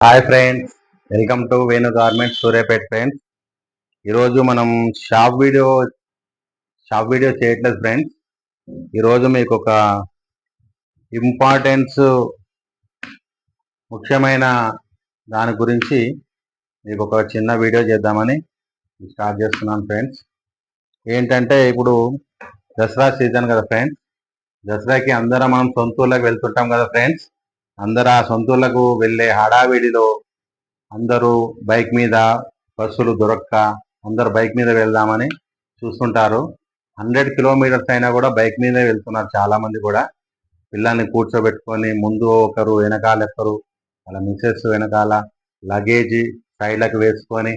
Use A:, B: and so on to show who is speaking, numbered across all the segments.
A: Hi friends welcome to Venu garment Suryapet friends ఈరోజు మనం shop video shop video చేయట్లేదు friends ఈరోజు మీకు ఒక ఇంపార్టెన్స్ ముఖ్యమైన దాని గురించి మీకు ఒక చిన్న వీడియో చేద్దామని స్టార్ట్ చేస్తున్నాను ఫ్రెండ్స్ ఏంటంటే ఇప్పుడు దసరా సీజన్ కదా ఫ్రెండ్స్ దసరాకి అందరం మనం సొంతూర్లోకి వెళ్తుంటాం కదా ఫ్రెండ్స్ అందరు ఆ సొంతలకు వెళ్ళే హడావిడిలో అందరూ బైక్ మీద బస్సులు దొరక్క అందరు బైక్ మీద వెళ్దామని చూస్తుంటారు. హండ్రెడ్ కిలోమీటర్స్ అయినా కూడా బైక్ మీదే వెళ్తున్నారు చాలా మంది కూడా. పిల్లల్ని కూర్చోబెట్టుకొని ముందు ఒకరు వెనకాల ఒకరు వాళ్ళ మిసెస్ వెనకాల లగేజీ సైడ్లకు వేసుకొని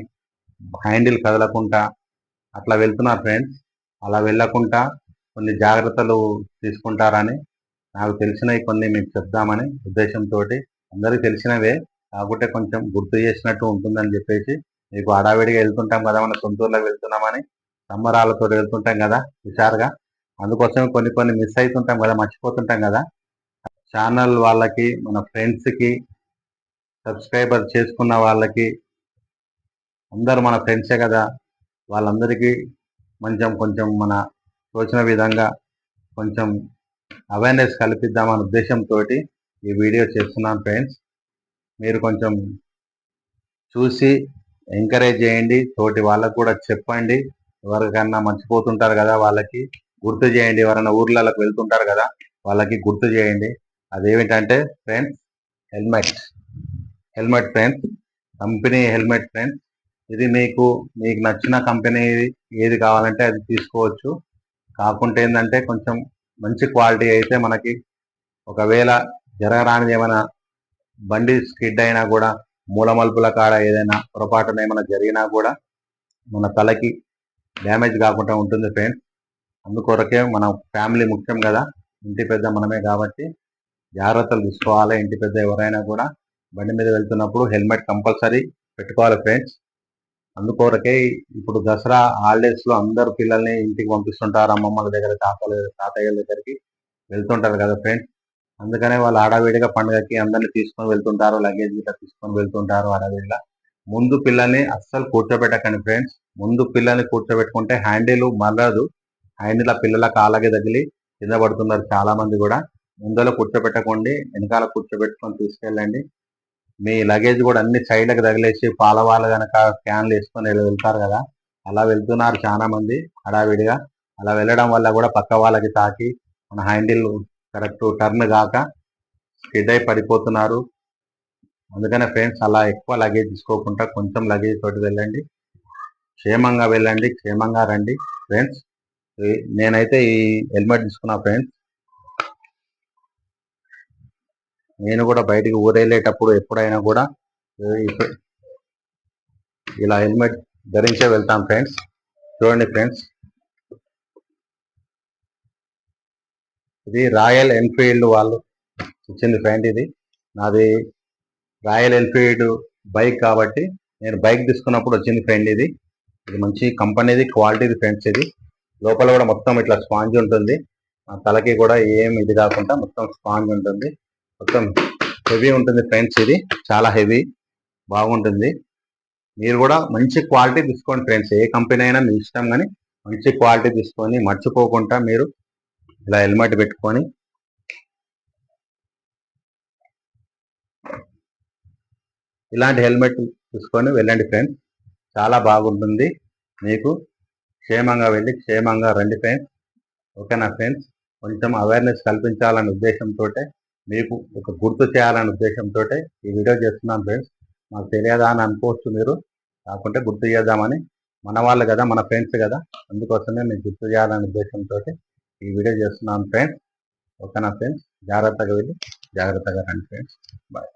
A: హ్యాండిల్ కదలకుండా అట్లా వెళ్తున్నారు ఫ్రెండ్స్. అలా వెళ్ళకుండా కొన్ని జాగ్రత్తలు తీసుకుంటారని నాకు తెలిసినవి కొన్ని మీకు చెప్దామని ఉద్దేశంతో అందరికీ తెలిసినవే. కాకుంటే కొంచెం గుర్తు చేసినట్టు ఉంటుందని చెప్పేసి మీకు హడావిడిగా వెళ్తుంటాం కదా మన సొంతూరులోకి వెళ్తున్నామని. సంబరాలతో వెళ్తుంటాం కదా హుషారుగా. అందుకోసం కొన్ని కొన్ని మిస్ అవుతుంటాం కదా మర్చిపోతుంటాం కదా. ఛానల్ వాళ్ళకి మన ఫ్రెండ్స్కి సబ్స్క్రైబర్ చేసుకున్న వాళ్ళకి అందరూ మన ఫ్రెండ్సే కదా. వాళ్ళందరికీ కొంచెం కొంచెం మన తోచిన విధంగా కొంచెం అవేర్నెస్ కల్పిద్దామనే ఉద్దేశంతో ఈ వీడియో చేస్తున్నాను ఫ్రెండ్స్ మీరు కొంచెం చూసి ఎంకరేజ్ చేయండి. తోటి వాళ్ళకు కూడా చెప్పండి. ఎవరికన్నా మర్చిపోతుంటారు కదా వాళ్ళకి. గుర్తు చేయండి. ఎవరైనా ఊర్లలోకి వెళ్తుంటారు కదా వాళ్ళకి గుర్తు చేయండి. అదేమిటంటే friends helmet helmet friends company helmet friends ఇది మీకు మీకు నచ్చిన కంపెనీ ఏది కావాలంటే అది తీసుకోవచ్చు. కాకుంటే ఏంటంటే కొంచెం మంచి క్వాలిటీ అయితే మనకి ఒకవేళ జరగరానిది ఏమైనా బండి స్కిడ్ అయినా కూడా మూలమలుపుల కాడ ఏదైనా పొరపాటున ఏమైనా జరిగినా కూడా మన తలకి డ్యామేజ్ కాకుండా ఉంటుంది ఫ్రెండ్స్. అందుకొరకే మన ఫ్యామిలీ ముఖ్యం కదా ఇంటి పెద్ద మనమే కాబట్టి జాగ్రత్తలు తీసుకోవాలి. ఇంటి పెద్ద ఎవరైనా కూడా బండి మీద వెళ్తున్నప్పుడు హెల్మెట్ కంపల్సరీ పెట్టుకోవాలి ఫ్రెండ్స్. అందుకోరకే ఇప్పుడు దసరా హాలిడేస్లో అందరు పిల్లల్ని ఇంటికి పంపిస్తుంటారు అమ్మమ్మల దగ్గర తాతల తాతయ్యల దగ్గరికి వెళ్తుంటారు కదా ఫ్రెండ్స్ అందుకనే వాళ్ళు ఆడవిడిగా పండుగకి అందరిని తీసుకొని వెళ్తుంటారు లగేజ్ గిట్లా తీసుకొని వెళ్తుంటారు ఆడవిడిగా ముందు పిల్లల్ని అస్సలు కూర్చోబెట్టకండి ఫ్రెండ్స్ ముందు పిల్లల్ని కూర్చోబెట్టుకుంటే హ్యాండిల్ మరలదు. హ్యాండిల్ ఆ పిల్లల కాళ్ళకి తగిలి కింద పడుతున్నారు చాలా మంది కూడా. ముందలో కూర్చోబెట్టకండి వెనకాల కూర్చోబెట్టుకొని తీసుకెళ్ళండి. మీ లగేజ్ కూడా అన్ని సైడ్లకు తగిలేసి పాల వాళ్ళు కనుక క్యాన్లు వేసుకొని వెళ్తారు కదా అలా వెళ్తున్నారు చాలా మంది హడావిడిగా. అలా వెళ్ళడం వల్ల కూడా పక్క వాళ్ళకి తాకి మన హ్యాండిల్ కరెక్ట్ టర్న్ కాక స్కిడ్ అయి పడిపోతున్నారు. అందుకనే ఫ్రెండ్స్ అలా ఎక్కువ లగేజ్ తీసుకోకుండా కొంచెం లగేజ్ తోటి వెళ్ళండి. క్షేమంగా వెళ్ళండి క్షేమంగా రండి. ఫ్రెండ్స్ నేనైతే ఈ హెల్మెట్ తీసుకున్నా ఫ్రెండ్స్ నేను కూడా బయటికి ఊరేళ్ళేటప్పుడు ఎప్పుడైనా కూడా ఇలా హెల్మెట్ ధరించే వెళ్తాం ఫ్రెండ్స్. చూడండి ఫ్రెండ్స్. ఇది రాయల్ ఎన్ఫీల్డ్ వాళ్ళు ఇచ్చింది ఫ్రెండ్ ఇది. నాది రాయల్ ఎన్ఫీల్డ్ బైక్ కాబట్టి నేను బైక్ తీసుకున్నప్పుడు వచ్చింది ఫ్రెండ్ ఇది. ఇది మంచి కంపెనీది క్వాలిటీది ఫ్రెండ్స్ ఇది. లోపల కూడా మొత్తం ఇట్లా స్పాంజ్ ఉంటుంది. తలకి కూడా ఏం ఇది కాకుండా మొత్తం స్పాంజ్ ఉంటుంది. మొత్తం హెవీ ఉంటుంది ఫ్రెండ్స్ ఇది. చాలా హెవీ. బాగుంటుంది. మీరు కూడా మంచి క్వాలిటీ తీసుకోండి ఫ్రెండ్స్. ఏ కంపెనీ అయినా మీ ఇష్టం కానీ మంచి క్వాలిటీ తీసుకొని మర్చిపోకుండా మీరు ఇలా హెల్మెట్ పెట్టుకొని ఇలాంటి హెల్మెట్ తీసుకొని వెళ్ళండి ఫ్రెండ్స్. చాలా బాగుంటుంది. మీకు క్షేమంగా వెళ్ళి క్షేమంగా రండి ఫ్రెండ్స్. ఓకేనా ఫ్రెండ్స్? కొంచెం అవేర్నెస్ కల్పించాలనే ఉద్దేశంతో మీకు ఒక గుర్తు చేయాలనే ఉద్దేశంతో ఈ వీడియో చేస్తున్నాను ఫ్రెండ్స్ మాకు తెలియదా అని అనుకోవచ్చు మీరు. కాకుంటే గుర్తు చేద్దామని. మన వాళ్ళు కదా మన ఫ్రెండ్స్ కదా. అందుకోసమే నేను గుర్తు చేయాలనే ఉద్దేశంతో ఈ వీడియో చేస్తున్నాను ఫ్రెండ్స్ ఓకేనా ఫ్రెండ్స్ జాగ్రత్తగా వెళ్ళి జాగ్రత్తగా రండి ఫ్రెండ్స్ బాయ్